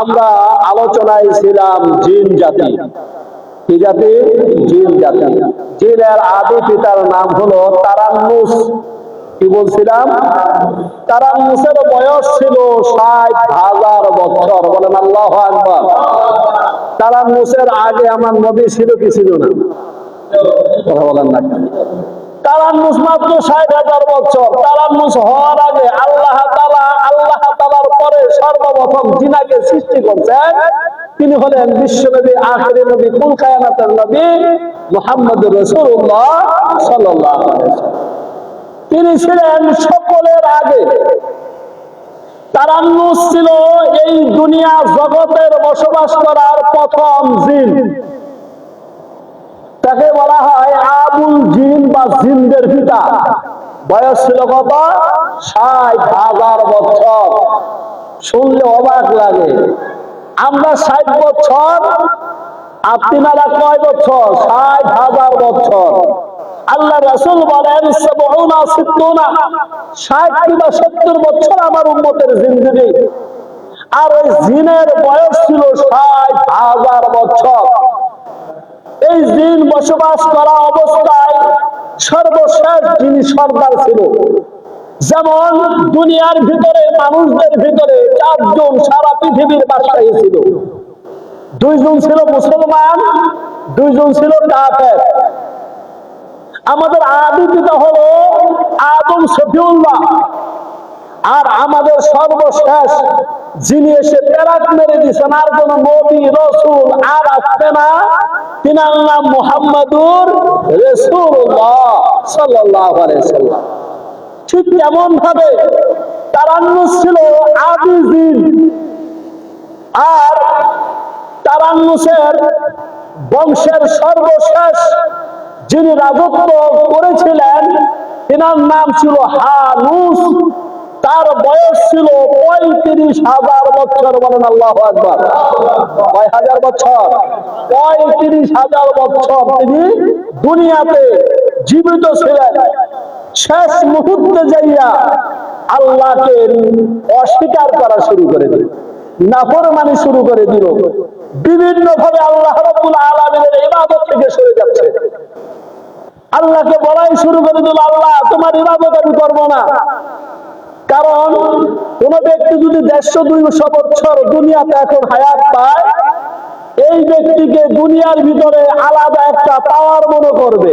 আমরা আলোচনায় ছিলাম জিন জাতি। কি জাতি? জিন জাতি। জিনের আদি পিতার নাম হলো তারান্নুস। কি বলছিলাম? তারান্নুসের বয়স ছিল ষাট হাজার বছর। বলেন আল্লাহ আকবার। তারান্নুসের আগে আমার নবী ছিল কি ছিল না? কথা বলেন না? তারান্নুস মাত্র ষাট হাজার বছর। তারান্নুস হওয়ার আগে আল্লাহ আল্লাহ পরে সর্বপ্রথম জিনাকে সৃষ্টি করছেন। তিনি হলেন বিশ্বনবী, আখেরি নবী নবী মোহাম্মদ রসুল্লাহ সাল্লাহ তিনি ছিলেন সকলের আগে। তারান্নুস ছিল এই দুনিয়া জগতের বসবাস করার প্রথম জিন। তাকে বলা হয় আবুল জিন বা জিনদের পিতা। বয়স ছিল কত? ষাট হাজার বছর। শুনলে অবাক লাগে। আমরা ষাট বছর আপনারা কয় বছর? ষাট হাজার বছর। আল্লাহ রাসূল বলেন ষাট কিংবা সত্তর বছর আমার উম্মতের জিন্দগি। আর ওই জিনের বয়স ছিল ষাট হাজার বছর। এই দিন বসবাস করা অবস্থায় সর্বশেষ যিনি সর্দার ছিল, যেমন দুনিয়ার ভিতরে, মানুষদের ভিতরে চারজন সারা পৃথিবীর বাদশাহী ছিল। দুইজন ছিল মুসলমান, দুইজন ছিল কাফের। আমাদের আদি পিতা হলো আদম শফিউল্লাহ। আর আমাদের সর্বশেষ যিনি এসে পেরাক মেরে দিয়েছেন, আর কোন নবী, রসুল আর আসবে না, তিনার নাম মোহাম্মদুর রসুল্লাহ সাল্লাহ সাল্লাম। ঠিক এমন ভাবে তারান্নুস ছিল আদি জিন আর তারান্নুসের বংশের সর্বশেষ যিনি রাজত্ব করেছিলেন, তিনার নাম ছিল হানুস। তার বয়স ছিল পঁয়ত্রিশ হাজার বছর বলেন আল্লাহ একবার কয় হাজার বছর? পঁয়ত্রিশ হাজার বছর তিনি দুনিয়াতে জীবিত ছিলেন। শেষ মুহূর্তে যাইয়া আল্লাহকে অস্বীকার করা শুরু করে দিল, নাফরমানি শুরু করে দিল। বিভিন্ন ভাবে আল্লাহ রব্বুল আলমিনের ইবাদত থেকে সরে যাচ্ছে। আল্লাহকে বলাই শুরু করে দিল, আল্লাহ তোমার ইবাদত আমি করব না। কারণ কোন ব্যক্তি যদি দেড়শো, দুইশো বছর দুনিয়াতে এখন হায়াত পায়, এই ব্যক্তিকে দুনিয়ার ভিতরে আলাদা একটা পাওয়ার মনে করবে।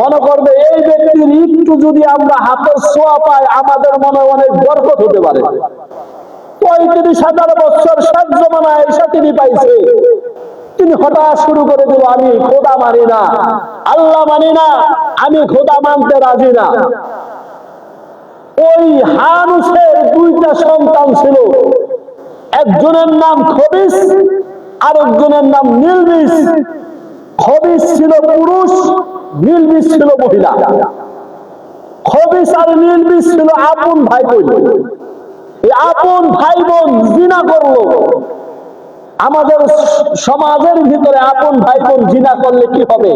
মনে করবে এই ব্যক্তির একটু যদি আমরা হাতের ছোঁয়া পাই, আমাদের মনে অনেক বরকত হতে পারে। পঁয়ত্রিশ হাজার বছর শেষ জমানায় এসে তিনি পাইছে। তিনি হঠাৎ শুরু করে দিল, আমি খোদা মানি না। আল্লাহ মানি না। আমি খোদা মানতে রাজি না। ওই হানুসের দুইটা সন্তান ছিল। একজনের নাম খবিস আরেকজনের নাম নীলবিস খবিস ছিল পুরুষ নীলবিস ছিল মহিলা। খবিস আর নীলবিস ছিল আপন ভাই বোন আপন ভাই বোন জিনা করল। আমাদের সমাজের ভিতরে আপন ভাই বোন জিনা করলে কি হবে?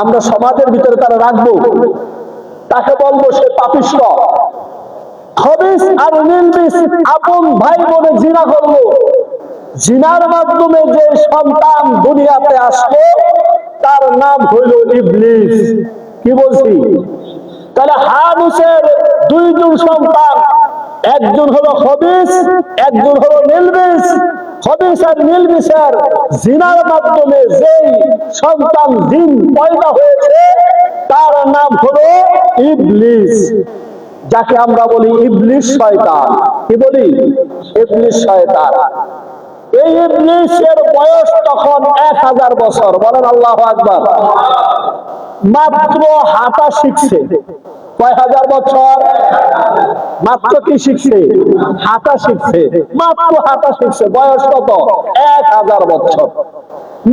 আমরা সমাজের ভিতরে তারা রাখব। তাকে বলব সে পাপিষ্ট। খবিস আর নীলবিস আপন ভাই বোনে জিনা জিনার মাধ্যমে যে সন্তান দুনিয়াতে আসলো, তার নাম হইল ইবলিস। কি বলছি? তাহলে হানুসের দুইজন সন্তান, একজন হলো খবিস একজন হলো নীলবিস। খবিস আর নীলবিসের জিনার মাধ্যমে যেই সন্তান জিন পয়দা হয়েছে তার নাম হলো ইবলিস যাকে আমরা বলি ইবলিস শয়তান। কি বলি? ইবলিস শয়তান। বয়স তখন এক হাজার বছর। বলেন আল্লাহ মাত্র হাঁটা শিখছে। কয় হাজার বছর? মাত্র কি শিখছে? হাঁটা শিখছে। মাত্র হাঁটা শিখছে। বয়স কত? এক হাজার বছর।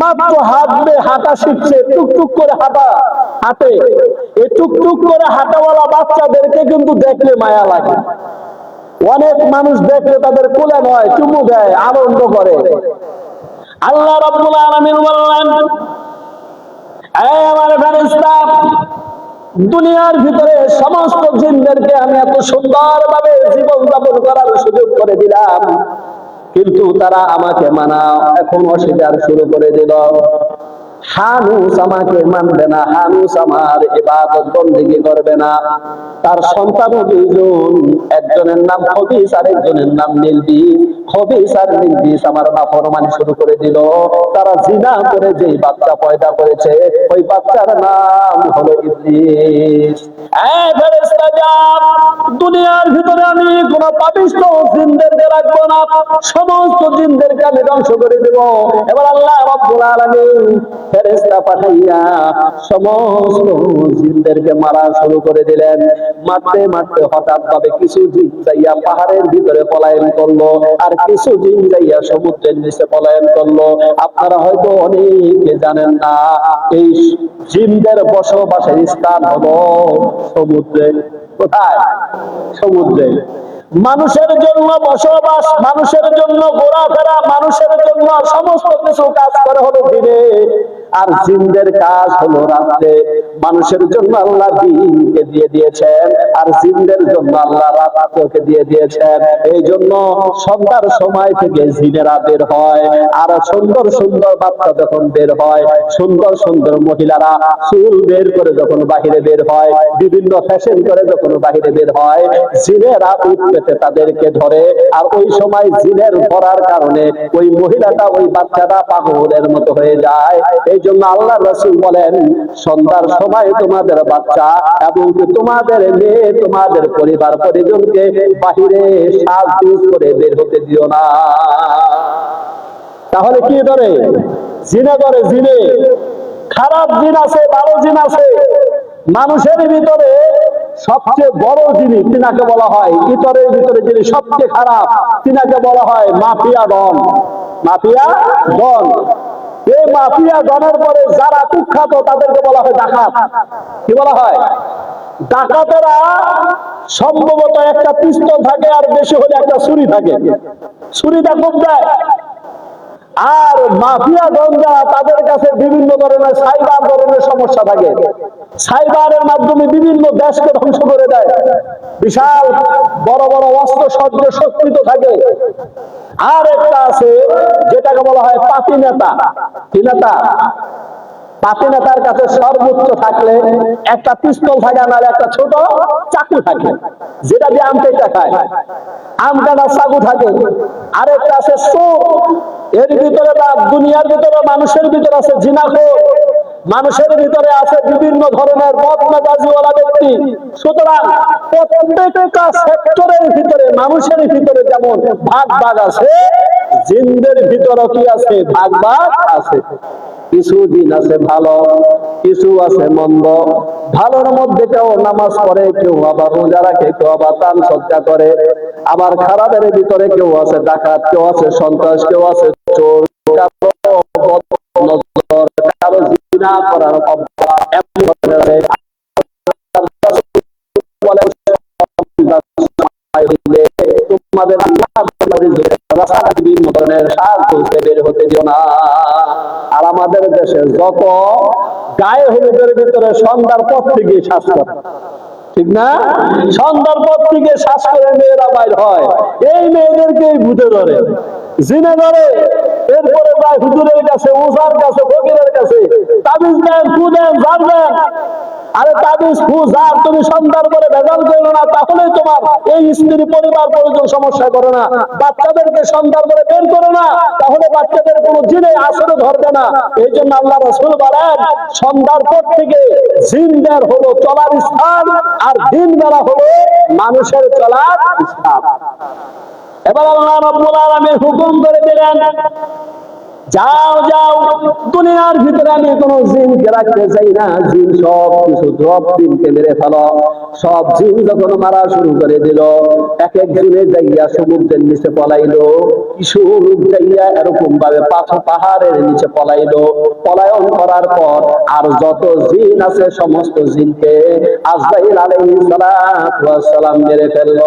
মাত্র হাঁটবে হাঁটা শিখছে। টুকটুক করে হাঁটা। হাঁটে। এই টুকটুক করে হাঁটাওয়ালা বাচ্চাদেরকে কিন্তু দেখলে মায়া লাগে। অনেক মানুষ দেখলে তাদের কোলে নয় চুমু দেয়, আনন্দ করে। আল্লাহ বললেন দুনিয়ার ভিতরে সমস্ত জিনদেরকে আমি এত সুন্দর ভাবে জীবন যাপন করার সুযোগ করে দিলাম, কিন্তু তারা আমাকে মানা এখন অস্বীকার শুরু করে দিল। হানুস আমাকে মানবে না হানুস আমার ইবাদত করবে না। তার দুইজন, একজনের নাম খবিস আর একজনের নাম খবিস আর আমার শুরু করে দিল। তারা জিনা করে যেই বাচ্চা পয়দা করেছে, ওই বাচ্চার নাম হলো ইবলিস। দুনিয়ার ভিতরে কোন পাপিষ্ট রাখব না, সমস্ত আমি ধ্বংস করে দেব। এবার আল্লাহ পাঠাইয়া সমস্ত মারা শুরু করে দিলেন। মারতে মারতে হঠাৎ ভাবে কিছু জিন যাইয়া পাহাড়ের ভিতরে পলায়ন করল, আর কিছু জিন যাইয়া সমুদ্রের নিচে পলায়ন করল। আপনারা হয়তো অনেকে জানেন না, এই জিনদের বসবাসের স্থান হলো সমুদ্রে। কোথায়? সমুদ্রে। মানুষের জন্য বসবাস, মানুষের জন্য ঘোরাফেরা, মানুষের জন্য সমস্ত কিছু কাজ করে হলো দিনে। আর জিনদের কাজ হলো রাত্রে মানুষের জন্য আল্লাহ দিনকে দিয়ে দিয়েছেন, আর জিনদের জন্য আল্লাহ রাতকে দিয়ে দিয়েছেন। এই জন্য সন্ধ্যার সময় থেকে জিনেরা বের হয়, আর সুন্দর সুন্দর বাচ্চা যখন বের হয়, সুন্দর সুন্দর মহিলারা চুল বের করে যখন বাহিরে বের হয়, বিভিন্ন ফ্যাশন করে যখন বাহিরে বের হয়, জিনেরা উঠতে তাদেরকে ধরে, আর ওই সময় জিনের ধরার কারণে ওই মহিলাটা, ওই বাচ্চাটা পাগলের মতো হয়ে যায়। এই জন্য আল্লাহ রসুল বলেন, সন্ধ্যার সময় তোমাদের বাচ্চা এবং তোমাদের মেয়ে তোমাদের পরিবার পরিজনকে বাহিরে সাজ করে বের হতে দিও না। তাহলে কি ধরে জিনে ধরে জিনে। খারাপ জিন আছে, ভালো জিন আছে। মানুষের ভিতরে সবচেয়ে বড় জিনিস তিনাকে বলা হয়, ইতরের ভিতরে যিনি সবচেয়ে খারাপ, তিনাকে বলা হয় মাফিয়া ডন মাফিয়া ডন এই মাফিয়া ডনের পরে যারা কুখ্যাত, তাদেরকে বলা হয় ডাকাত। কি বলা হয়? ডাকাতেরা সম্ভবত একটা পিস্তল থাকে আর বেশি হলে একটা ছুরি থাকে। ছুরিটা খুব দেয় আর মাফিয়া গঞ্জা তাদের কাছে বিভিন্ন ধরনের সাইবার ধরনের সমস্যা থাকে। সাইবারের মাধ্যমে বিভিন্ন দেশকে ধ্বংস করে দেয়। বিশাল বড় বড় অস্ত্র সজ্জ শক্তিত থাকে। আর একটা আছে, যেটাকে বলা হয় পাতি নেতা। কি নেতা। পাতি নেতার কাছে সর্বোচ্চ থাকলে একটা পিস্তল থাকে নাহলে একটা ছোট চাকু থাকে, যেটা দিয়ে আম কেটে খায় আম কাটার চাকু থাকে। আরেকটা আছে চোর এর ভিতরে বা দুনিয়ার ভিতরে মানুষের ভিতরে আছে জিনাখো। মানুষের ভিতরে আছে বিভিন্ন ধরনের বদমেজাজিওয়ালা ব্যক্তি। সুতরাং প্রত্যেকটা সেক্টরের ভিতরে, মানুষের ভিতরে যেমন ভাগ ভাগ আছে, জিনদের ভিতরে কি আছে? ভাগ ভাগ আছে। কিছু দিন আছে ভালো, কিছু আছে মন্দ। ভালোর মধ্যে কেউ নামাজ পড়ে, কেউ আবার রোজা রাখে, কেউ আবার তান সজ্জা করে। আবার খারাপের ভিতরে কেউ আছে ডাকাত, কেউ আছে সন্ত্রাস, কেউ আছে চোর। কারও জিনা করার তোমাদের বিভিন্ন ধরনের করতে দিও না। আর আমাদের দেশে যত গায়ে হলুদের ভিতরে সন্ধ্যার পর থেকে শ্বাস ঠিক না? সন্ধ্যার পর থেকে শ্বাস করে মেয়েরা বাইর হয়। এই মেয়েদেরকে ভূতে ধরে। জিনে ধরে। এরপরে যায় হুজুরের কাছে ওজার কাছে, ফকিরের কাছে। তাবিজ দেন ফু দেন জান দেন। আরে তাবিজ ফু জার তুমি সন্ধ্যার পরে ভেজাল করো না, তাহলেই তোমার এই স্ত্রী পরিবার পরিজন সমস্যা করো না। বাচ্চাদেরকে সন্ধ্যার পরে বের করো না, তাহলে বাচ্চাদের কোনো জিনে আসরে ধরবে না। এই জন্য আল্লাহ রসুল বলেন, সন্ধ্যার পর থেকে জিনদের হলো চলার স্থান, আর দিন বেলা হলো মানুষের চলার স্থান। এবার আল্লাহ রব্বুল আলামিন হুকুম করে দিলেন যাও যাও। দুনিয়ার ভিতরে আমি কোনো জিনকে রাখতে চাই না। জিন সব কিছু সব জিনকে মেরে ফেলো। সব জিন যখন মারা শুরু করে দিল, এক এক জিনে যাইয়া সমুদ্রের নিচে পলাইলো। কিছু লোক যাইয়া এরকম ভাবে পাথর পাহাড়ের নিচে পলাইলো। পলায়ন করার পর আর যত জিন আছে, সমস্ত জিনকে আজরাইল আলাইহিস সালাম মেরে ফেলল।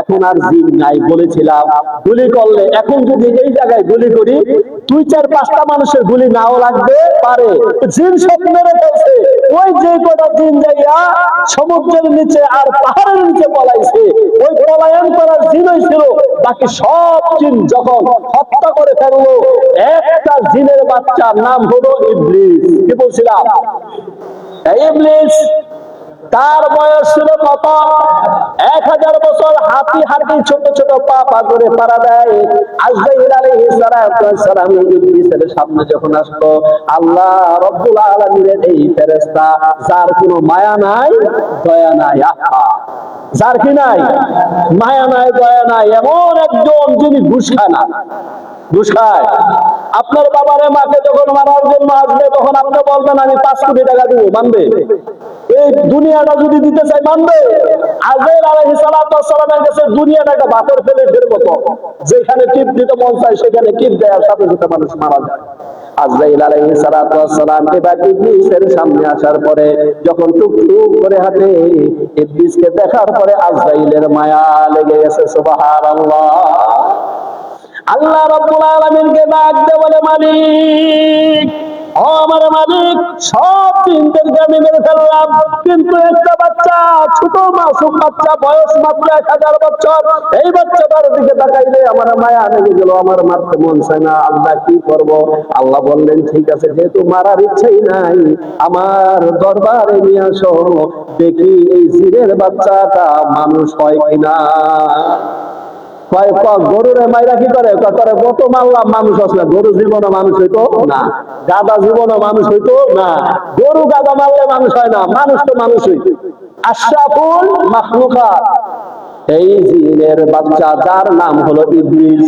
এখন আর জিন নাই বলেছিলাম। গুলি করলে, এখন যদি এই জায়গায় গুলি করি দুই চার পাঁচটা মানুষের গুলি নাও লাগবে, পারে। জিন সব মেরে ফেলছে। ওই যে কটা জিন যাইয়া সমুদ্রের নিচে আর পাহাড়ের নিচে পলাইছে, ওই পলায়ন করার জিনই ছিল। বাকি সব জিন যখন হত্যা করে ফেলল, একটা জিনের বাচ্চার নাম হলো ইবলিস। কি বলছিলাম? ইবলিস। তার বয়স ছিল কত? এক হাজার বছর হাতি হাতি ছোট ছোট পা পা করে পাড়া দেয়। সামনে যখন আল্লাহ এই যার মায়া নাই, দয়া নাই এমন খায় খায়। আপনার বাবারে, মাকে যখন মারার জন্য আসবে, তখন আপনি বলবেন, আমি পাঁচ কোটি টাকা দিব, মানবে? এই দুনিয়াটা যদি দিতে চাই, মানবে? আজের সালামের কাছে দুনিয়াটা একটা প্লেটের মতো। যেখানে টিপ দিতে মন চায়, সেখানে টিপ সাথে সাথে মানুষ মারা যায়। সামনে আসার পরে যখন টুক টুক করে হাঁটে, ইবলিসকে দেখার পরে আজরাইলের মায়া লেগে গেছে আল্লাহ রাব্বুল আলামিনকে ডাক বলে, মালিক আমার মালিক, সব তিনদেরকে আমি মেরে ফেললাম। কিন্তু একটা বাচ্চা, ছোট মাসুম বাচ্চা, বয়স মাত্র এক হাজার বছর। এই বাচ্চাটার দিকে তাকাইলে আমার মায়া লেগে গেল, আমার মারতে মন চায় না। আল্লাহ কি করব? আল্লাহ বললেন, ঠিক আছে, যেহেতু মারার ইচ্ছাই নাই, আমার দরবারে নিয়ে আসো। দেখি এই জিরের বাচ্চাটা মানুষ হয় কিনা? গরুরে মাইরা কি করে? করে কত মারলাম, মানুষ আসলে। গরু জীবনও মানুষ হইতো না। গাদা জীবনও মানুষ হইতো না। গরু গাদা মারলে মানুষ হয় না, মানুষ তো মানুষ হইতো আশাফুল মাখলুকা এই জিনের বাচ্চা যার নাম হলো ইবলিস,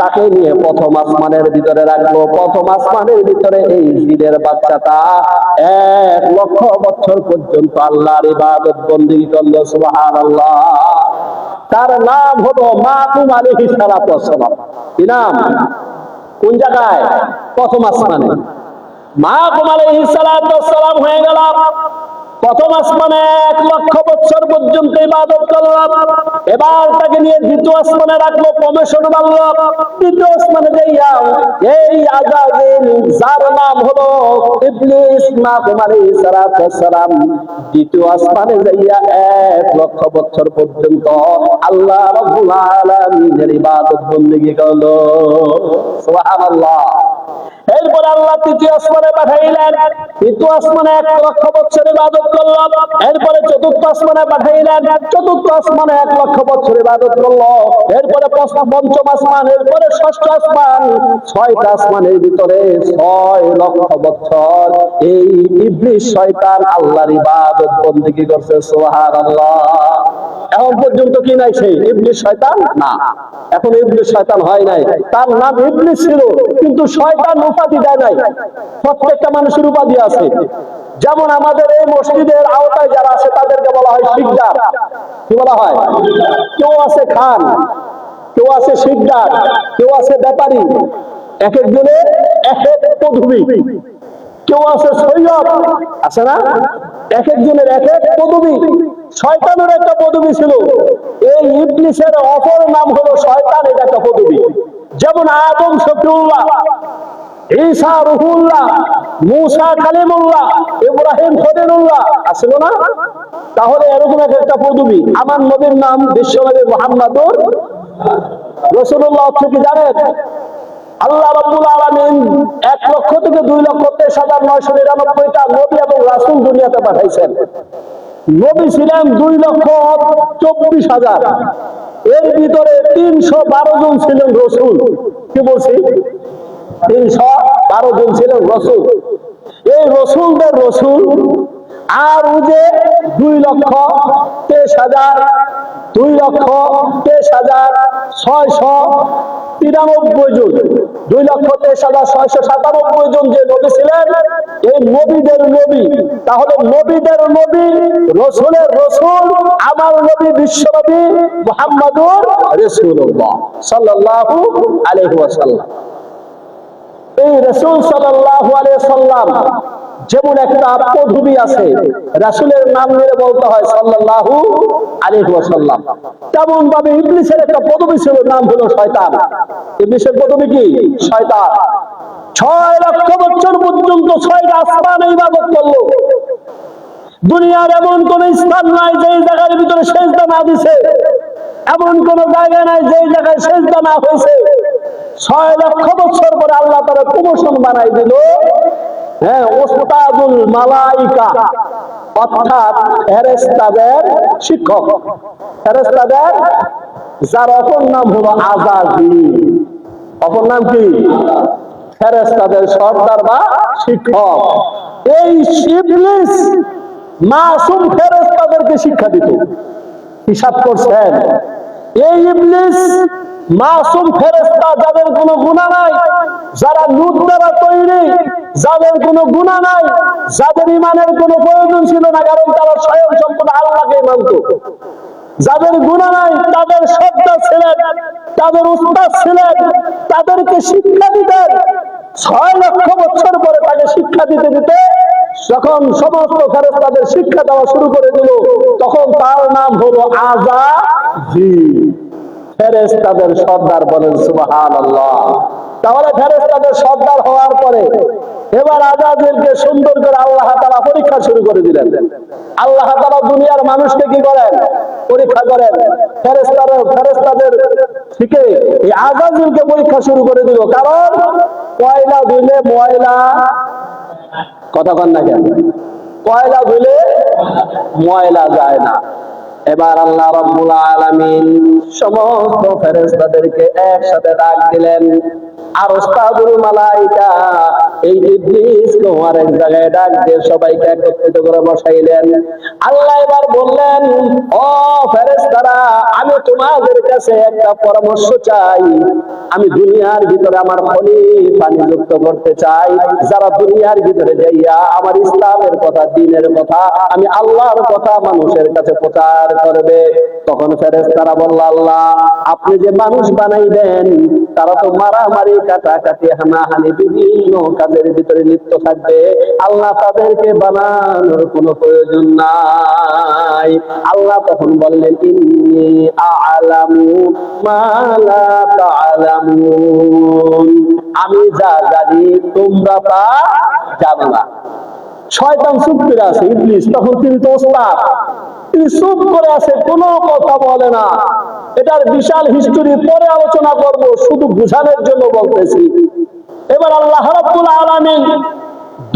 তাকে নিয়ে প্রথম আসমানের ভিতরে রাখব প্রথম আসমানের ভিতরে এই জিনের বাচ্চাটা এক লক্ষ বছর পর্যন্ত আল্লাহর ইবাদত বন্দী করল, সুবহানাল্লাহ। তার নাম হলো মাকুম আলাইহিস সালাতু ওয়াসসালাম। কি নাম? কোন জায়গায়? প্রথম আসমানে। মাকুম আলাইহিস সালাতু ওয়াসসালাম হয়ে গেল। প্রথম আসমানে এক লক্ষ বৎসর পর্যন্ত ইবাদত করলাম। এবার তাকে নিয়ে দ্বিতীয় আসমানে রাখল কমিশন বাড়ল। দ্বিতীয় আসমানে যাইয়াও এই আজাদিন যার নাম হলো ইবলিস না তোমার সালাম। দ্বিতীয় আসমানে যাইয়া এক লক্ষ বৎসর পর্যন্ত আল্লাহ রব্বুল আলামিনের ইবাদত করল। সুবহানাল্লাহ। এরপর আল্লাহ তৃতীয় আসমানে পাঠাইলেন। তৃতীয় আসমানে এক লক্ষ বছর ইবাদত করল। এরপরে চতুর্থ আসমানে পাঠাইলেন। চতুর্থ আসমানে এক লক্ষ বছর ইবাদত করল। এরপরে পঞ্চ- পঞ্চম আসমান, এরপরে ষষ্ঠ আসমান, ছয়টা আসমানের ভিতরে ছয় লক্ষ বছর। এই ইবলিস শয়তান আল্লাহর ইবাদত বন্দিগি করছে? সুবহানাল্লাহ। এখন পর্যন্ত কি নাই সেই? ইবলিস শয়তান? না। এখন ইবলিস শয়তান হয় নাই। তার নাম ইবলিস ছিল, কিন্তু শয়তান উপাধি দেয় নাই। প্রত্যেকটা মানুষের উপাধি আছে। যেমন আমাদের এই মসজিদের আওতায় যারা আছে, তাদেরকে বলা হয় শিকদার। কি বলা হয়? কেউ আছে খান, কেউ আছে শিকদার, কেউ আছে ব্যাপারী এক একজনের এক এক পদবী। কেউ আছে সৈয়দ, আছে না? এক একজনের এক এক পদবী। শয়তানের একটা পদবী ছিল। এই ইবলিসের অপর নাম হলো শয়তান, এটা একটা পদবী। যেমন আদম শফিউল্লাহ ঈসা, রুহুল্লাহ, মুসা, কালিমুল্লাহ, ইব্রাহিম, খলিলুল্লাহ, আসলো না? তাহলে এরকম এক একটা পদবী। আমার নবীর নাম বিশ্বনবী মোহাম্মদুর রসুল্লাহ অর্থ কি জানেন? আল্লাহ রাব্বুল আলামিন এক লক্ষ থেকে দুই লক্ষ তেইশ হাজার নয়শো নিরানব্বইটা নবী এবং রাসূল দুনিয়াতে পাঠাইছেন। নবী ছিলেন দুই লক্ষ চব্বিশ হাজার। এর ভিতরে তিনশো বারো জন ছিলেন রসুল। কি বলছি? তিনশো বারো জন ছিলেন রসুল। এই রসুলদের রসুল আর ওই যে দুই লক্ষ তেইশ হাজার, দুই লক্ষ তেইশ হাজার ছয়শো তিরানব্বই জন, দুই লক্ষ তেইশ হাজার ছয়শো সাতানব্বই জন যে নবী ছিলেন, এই নবীদের নবী, তাহলে নবীদের নবী, রসুলের রসুল, আমার নবী বিশ্ব নবী মোহাম্মদুর রসুল্লাহ সাল্লাল্লাহু আলাইহি ওয়াসাল্লাম। এই রসুল সাল্লাম যেমন একটা পদবি আছে, রাসুলের নাম নিয়ে বলতে হয় সাল্লাল্লাহু আলাইহি ওয়াসাল্লাম। তেমন ভাবে ইবলিসের একটা পদবি ছিল, নাম হলো শয়তান। ইবলিসের পদবি কি? শয়তান। ছয় লক্ষ বছর পর্যন্ত ছয়টা আসমান ইবাদত করল। দুনিয়ার এমন কোন স্থান নাই যে জায়গার ভিতরে সেজদা না দিছে। এমন কোন জায়গা নাই যে জায়গায় সেজদা না হয়েছে। ছয় লক্ষ বছর পরে আল্লাহ তারা প্রমোশন বানাই দিল। হ্যাঁ ওস্তাদুল মালাইকা, অর্থাৎ ফেরেস্তাদের শিক্ষক। ফেরেস্তাদের যার অপর নাম হলো আজাদি। অপর নাম কি? ফেরেস্তাদের সর্দার বা শিক্ষক। এই শিবলিস মাসুম ফেরেস্তাদেরকে শিক্ষা দিত। হিসাব করছেন। এই ইবলিস মাসুম ফেরেস্তা যাদের কোনো গুণা নাই, যারা নূর দ্বারা তৈরি, যাদের কোনো গুণা নাই, যাদের ইমানের কোনো প্রয়োজন ছিল না, কারণ তারা স্বয়ং সম্পূর্ণ আল্লাহকে মানত। যাদের গুণা নাই, তাদের সত্তা ছিলেন, তাদের উস্তাদ ছিলেন, তাদেরকে শিক্ষা দিতেন। ছয় লক্ষ বছর পরে তাকে শিক্ষা দিতে দিতে যখন সমস্ত ফেরেস্তাদের শিক্ষা দেওয়া শুরু করে দিল, তখন তার নাম হলো আজা ফেরেস্তাদের সর্দার বলেন সুবাহান আল্লাহ তাহলে ফেরেস্তাদের সর্দার হওয়ার পরে এবার আজাদিলকে সুন্দর করে আল্লাহ তারা পরীক্ষা শুরু করে দিলেন। আল্লাহ তারা দুনিয়ার মানুষকে কি করেন? পরীক্ষা করেন। ফেরেস্তার ফেরেস্তাদের থেকে এই আজাদিলকে পরীক্ষা শুরু করে দিল। কারণ কয়লা ধুলে ময়লা। কথা কন না কেন? কয়লা ধুলে ময়লা যায় না। এবার আল্লাহ রাব্বুল আলামিন সমস্ত ফেরেশতাদেরকে একসাথে ডাক দিলেন। আর ওস্তাদুল মালাইকা। এই ইবলিসকে আরেক জায়গায় ডাক দিয়ে সবাইকে একত্রিত করে বসাইলেন। আল্লাহ এবার বললেন, ও ফেরেশতারা, আমি তোমাদের কাছে একটা পরামর্শ চাই। আমি দুনিয়ার ভিতরে আমার খলিফা নিযুক্ত করতে চাই। যারা দুনিয়ার ভিতরে যাইয়া আমার ইসলামের কথা, দিনের কথা, আমি আল্লাহর কথা মানুষের কাছে প্রচার করবে। তখন ফেরেশতারা বলল, আল্লাহ, আপনি যে মানুষ বানাইবেন, তারা তো মারামারি কাটাকাটি হানাহানি বিভিন্ন কাজের ভিতরে লিপ্ত থাকবে আল্লাহ তাদেরকে বানানোর প্রয়োজন নাই আল্লাহ তখন বললেন, ইন্নি আলামু মালা আমি যা জানি তোমরা তা জানো। না শয়তান চুপ করে আছে, ইবলিস। তখন তিনি তো ওস্তাদ। তিনি চুপ করে আছে, কোনো কথা বলে না। এটার বিশাল হিস্টোরি পরে আলোচনা করব, শুধু বুঝানোর জন্য বলতেছি। এবার আল্লাহ রাব্বুল আলামিন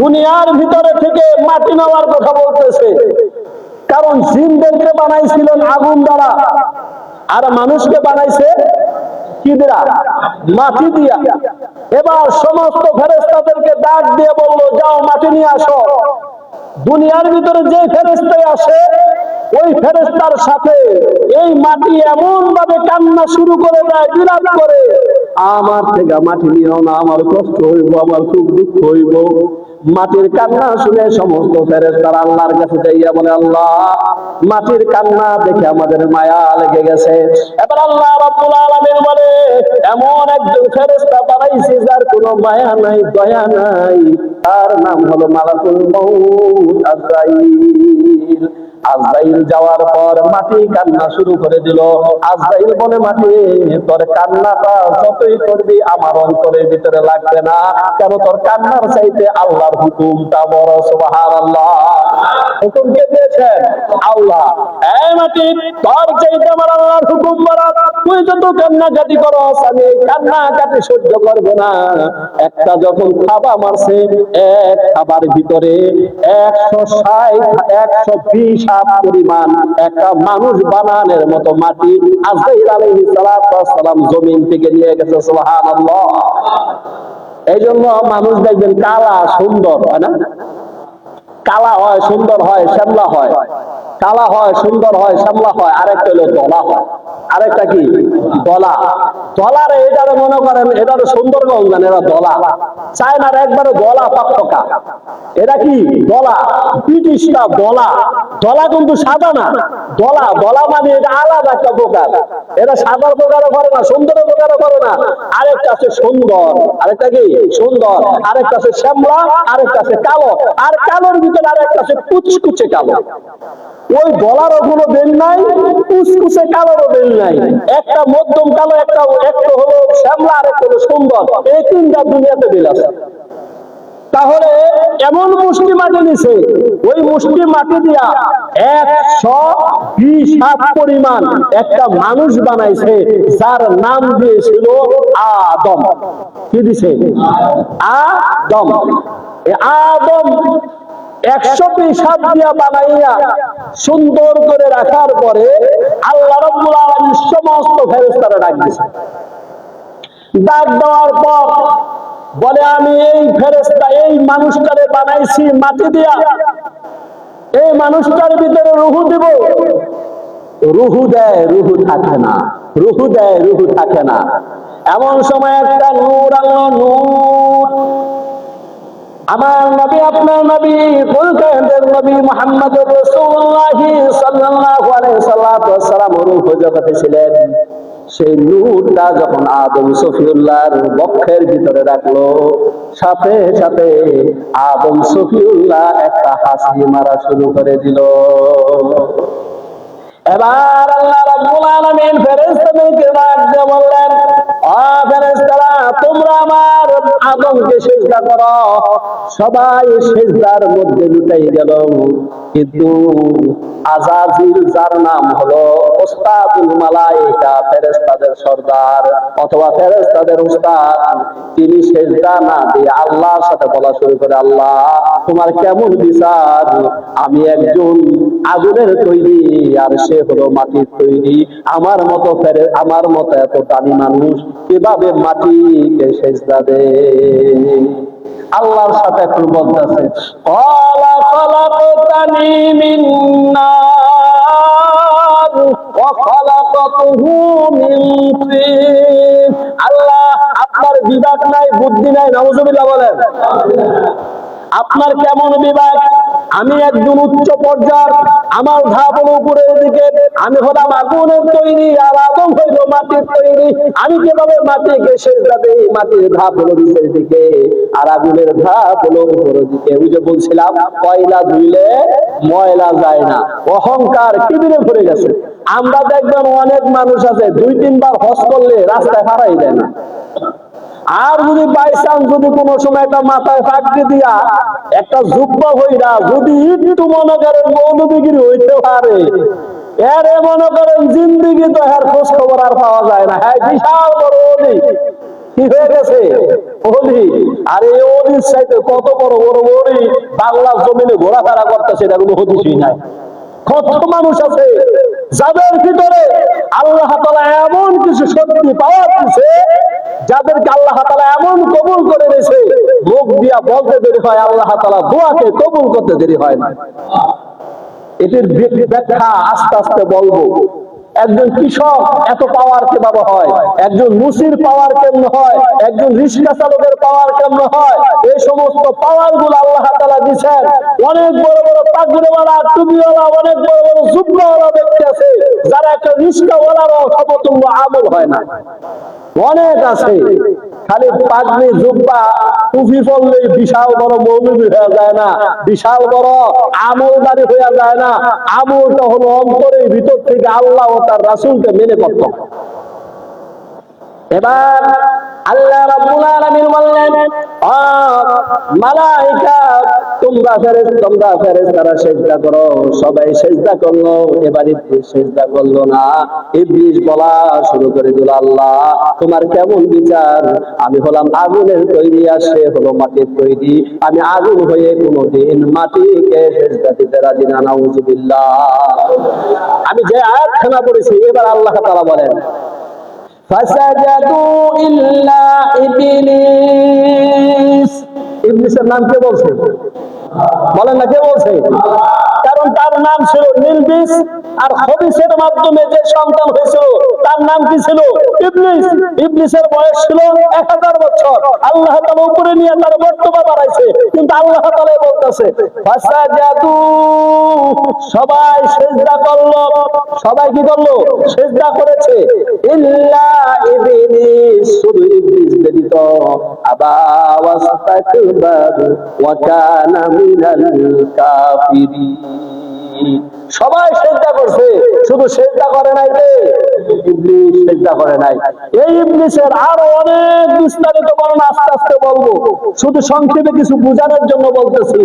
দুনিয়ার ভিতরে থেকে মাটি নেওয়ার কথা বলতেছে। কারণ জিনদেরকে বানাইছিলেন আগুন দ্বারা, আর মানুষকে বানাইছে কি দিয়া মাটি দিয়া। এবার সমস্ত ফেরেস্তাদেরকে ডাক দিয়ে বলল, যাও মাটি নিয়ে আসো। দুনিয়ার ভিতরে যে ফেরেস্তায় আসে ওই ফেরেস্তার সাথে এই মাটি এমন ভাবে কান্না শুরু করে দেয় বিরাট করে। আমার থেকে মাটি নিও না, আমার কষ্ট হইব, আমার খুব দুঃখ হইব। মাটির কান্না শুনে সমস্ত ফেরেস্তার আল্লাহর কাছে যাইয়া বলে, আল্লাহ, মাটির কান্না দেখে আমাদের মায়া লেগে গেছে। এবার আল্লাহ রাব্বুল আলামিন বলে, এমন একজন ফেরেশতা বানাইছে যার কোনো মায়া নাই, দয়া নাই। তার নাম হলো মালাকুল মউত আজরাইল। আজরাইল যাওয়ার পর মাটি কান্না শুরু করে দিল। আজরাইল বলে, মাটি, তোর কান্নাটা যতই করবি আমার অন্তরের ভিতরে লাগবে না। কেন তোর কান্নার চাইতে আল্লাহর হুকুমটা বড়, সুবহানাল্লাহ। হুকুম কে দিয়েছেন আল্লাহ। মাটি, তোর চাইতে আমার আল্লাহর হুকুম বড়। তুই যত আমি সহ্য করব না। একটা যখন খাবা মারছে, এক খাবার ভিতরে একশো ষাট, একশো বিশ হাত পরিমাণ একটা মানুষ বানানোর মতো মাটি আজরাইল আলাইহিস সালাম জমিন থেকে নিয়ে গেছে, সুবহানাল্লাহ। এই জন্য মানুষ দেখবেন কালা সুন্দর, হয় না? কালা হয়, সুন্দর হয়, শ্যামলা হয়। কালা হয়, সুন্দর হয়, শ্যামলা হয়। আরেকটা হলো দলা হয়। আরেকটা কি? দলা। দলার এটারে মনে করেন, এটার সুন্দরগঞ্জ না এরা দলা। চায়নার একবারে দলা পাক্কা এরা কি? দলা। ব্রিটিশরা দলা। দলা কিন্তু সাদা না। দলা। দলা মানে এটা আলাদা একটা প্রকার। এরা সাদার প্রকারও করে না সুন্দর প্রকারও করে না। আরেকটা আছে সুন্দর। আরেকটা কি? সুন্দর। আরেকটা আছে শ্যামলা, আরেকটা আছে কালো। আর কালোর ভিতরে কুচকুচে কালো। ওই বেল নাই, কুচকুচে বেল নাই। একটা মধ্যম কালো, একটা হলো শ্যামলা, আর একটা হলো সুন্দর। এই তিনটা দুনিয়াতে বেল আছে। তাহলে এমন মুষ্টি মাটি নিছে, ওই মুষ্টি মাটি দিয়া একশো বিশ পরিমাণ একটা মানুষ বানাইছে, যার নাম দিয়েছিল আদম। কি দিছে? আদম। আদম একশো হাত দিয়া বানাইয়া সুন্দর করে রাখার পরে আল্লাহ রব্বুল আলমী সমস্ত ফেরেস্তারা ডাক দিছে ডাক দেওয়ার পর বলে, আমি এই ফেরেস্তা এই মানুষটারে বানাইছি মাটি দিয়া। এই মানুষটার ভিতরে রুহু দিব। রুহু দেয়, রুহু থাকে না। রুহু দেয়, রুহু থাকে না। এমন সময় একটা নূর আলো, নূর আমার নবী, আপনার নবী নবী রাসূলুল্লাহ সাল্লাল্লাহু আলাইহি সাল্লাম জগতে ছিলেন। সেই নূরটা যখন আদম সফিউল্লাহর বক্ষের ভিতরে রাখল, সাথে সাথে আদম সফিউল্লাহ একটা হাসি মারা শুরু করে দিল। এবার আল্লাহ রাব্বুল আলামিন ফেরেশতাদেরকে ডাক দিয়ে বললেন আ ফেরেশতারা, তোমরা আমার আদমকে সিজদা করো, সবাই সিজদার মধ্যে লুটাই গেল। কিন্তু আজাজিল যার নাম হলো ওস্তাদুল মালাইকা ফেরেশতাদের সর্দার অথবা ফেরেশতাদের উস্তাদ তিনি সেজদা না দিয়ে আল্লাহর সাথে বলা শুরু করে, আল্লাহ, তোমার কেমন বিচার? আমি একজন আগুনের তৈরি আর সে হলো মাটির তৈরি। আমার মতো ফেরে, আমার মতো এত দামি মানুষ কীভাবে মাটিকে সেজদা দে আল্লাহর সাথে প্রবদ্ধ আছে কলা পোতানি মিন তিন। আল্লাহ, আপনার বিবাদ নাই, বুদ্ধি নাই নাউজুবিল্লাহ বলেন। আপনার কেমন বিবেক আমি একজন উচ্চ পর্যায়ের, আমার ধাপ হলো উপরের দিকে, আমি হলাম আগুনের তৈরি, আর আদম হইল মাটির তৈরি। আমি কীভাবে মাটিকে শেষ যাবে মাটির ধাপ হলো নিচের দিকে, আর আগুনের ধাপ হলো উপরের দিকে। ওই যে বলছিলাম, কয়লা ধুইলে ময়লা যায় না, অহংকার কিবিরে ভরে গেছে। আমরা দেখবেন অনেক মানুষ আছে, দুই তিনবার হস করলে রাস্তায় হারাই দেয় না। আর যদি বাই চান্স যদি কোনো সময় একটা মাথায় ফাঁকতে দিয়া একটা যুগ্ম হইরা যদি একটু মনে করেন মৌলবিগিরি হইতে পারে, এর মনে করেন জিন্দিগি তো খোঁজ খবর আর পাওয়া যায় না। হ্যাঁ বিশাল বড় অলি। কি হয়ে গেছে? অলি। আর এই অলির কত বড় বড় অলি বাংলার জমিনে ঘোরাফেরা করতেছে এটা কোনো হদিসই নাই। কত মানুষ আছে যাদের ভিতরে আল্লাহ তালা এমন কিছু শক্তি পাওয়া দিচ্ছে যাদেরকে আল্লাহ তালা এমন কবুল করে দিয়েছে মুখ দিয়া বলতে দেরি হয়, আল্লাহ তালা দোয়াকে কবুল করতে দেরি হয় না। এটির ব্যাখ্যা আস্তে আস্তে বলব। একজন কৃষক এত পাওয়ার কীভাবে হয়? একজন মুসির পাওয়ার কেমন হয়? একজন রিক্সা চালকের পাওয়ার কেমন হয়? এই সমস্ত পাওয়ারগুলো আল্লাহ তালা দিচ্ছেন অনেক বড় বড় পাগড়িওয়ালা, টুপিওয়ালা, অনেক বড় বড় জুব্বাওয়ালা ব্যক্তি আছে, যারা একটা রিক্সাওয়ালারও সমতুল্য আমল হয় না। অনেক আছে। খালি পাগড়ি, জুব্বা, টুপি পড়লেই বিশাল বড় মৌলবী হয়ে যায় না। বিশাল বড় আমলদারি হয়ে যায় না। আমলটা হলো অন্তরের ভিতর থেকে আল্লাহ তার রাসুলকে মেনে করত। এবার আল্লাহ রাব্বুল আলামিন বললেন আ মালাইকা, তোমরা ফেরেশ তোমরা ফেরেশতারা সিজদা করো, সবাই সিজদা করল, এবার ইবলিস সিজদা করল না। ইবলিস বলা শুরু করে দিল, আল্লাহ, তোমার কেমন বিচার? আমি হলাম আগুনের তৈরি আর সে হলো মাটির তৈরি। আমি আগুন হয়ে কোনোদিন মাটিকে সিজদা দিতে রাজি না, নাউজুবিল্লাহ। আমি যে আয়াত আয়াতখানা পড়েছি, এবার আল্লাহ তাআলা বলেন ফাসাজাদু ইল্লা ইবলিস। ইবলিসের নাম কে বলছে? বলেন না কে বলছে? কারণ নাম ছিল নীলবিস আর হবিসের মাধ্যমে যে সন্তান হয়েছিল, তার নাম কি ছিল? ইবলিস। ইবলিসের বয়স ছিল এক হাজার বছর। আল্লাহ তালা উপরে নিয়ে তার বর্তমান বাড়াইছে। কিন্তু আল্লাহ তালা বলতেছে, ফাসাজাদু। সবাই সেজদা করল। সবাই কি করল? সেজদা করেছে। ইল্লা ইবলিস, শুধু ইবলিস ব্যতীত আবা ওয়া কানা মিনাল কাফিরিন। সবাই সেজদা করছে, শুধু সেজদা করে নাই রে ইবলিস সেজদা করে নাই। এই ইবলিসের আরও অনেক বিস্তারিত বর্ণনা আস্তে আস্তে বলব। শুধু সংক্ষেপে কিছু বোঝানোর জন্য বলতেছি।